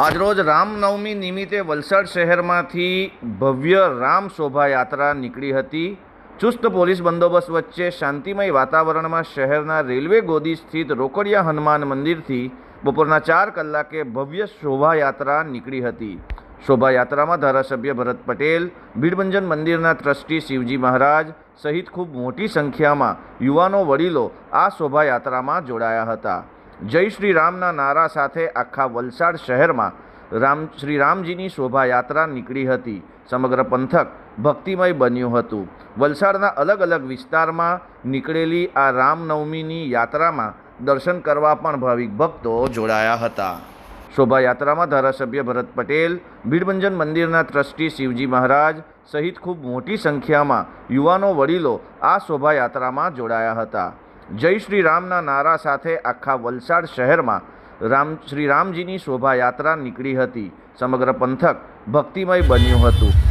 આજરોજ રામનવમી નિમિત્તે વલસાડ શહેરમાંથી ભવ્ય રામ શોભાયાત્રા નીકળી હતી. ચુસ્ત પોલીસ બંદોબસ્ત વચ્ચે શાંતિમય વાતાવરણમાં શહેરના રેલવે ગોદી સ્થિત રોકડિયા હનુમાન મંદિરથી બપોરના ચાર કલાકે ભવ્ય શોભાયાત્રા નીકળી હતી. શોભાયાત્રામાં ધારાસભ્ય ભરત પટેલ, ભીડભંજન મંદિરના ટ્રસ્ટી શિવજી મહારાજ સહિત ખૂબ મોટી સંખ્યામાં યુવાનો વડીલો આ શોભાયાત્રામાં જોડાયા હતા. જય શ્રી રામના નારા સાથે આખા વલસાડ શહેરમાં રામ શ્રી રામજીની શોભાયાત્રા નીકળી હતી. સમગ્ર પંથક ભક્તિમય બન્યું હતું. વલસાડના અલગ અલગ વિસ્તારમાં નીકળેલી આ રામનવમીની યાત્રામાં દર્શન કરવા પણ ભાવિક ભક્તો જોડાયા હતા. શોભાયાત્રામાં ધારાસભ્ય ભરત પટેલ, ભીડભંજન મંદિરના ટ્રસ્ટી શિવજી મહારાજ સહિત ખૂબ મોટી સંખ્યામાં યુવાનો વડીલો આ શોભાયાત્રામાં જોડાયા હતા. જય શ્રી રામના નારા સાથે આખા વલસાડ શહેરમાં રામ શ્રી રામજીની શોભાયાત્રા નીકળી હતી. સમગ્ર પંથક ભક્તિમય બન્યું હતું.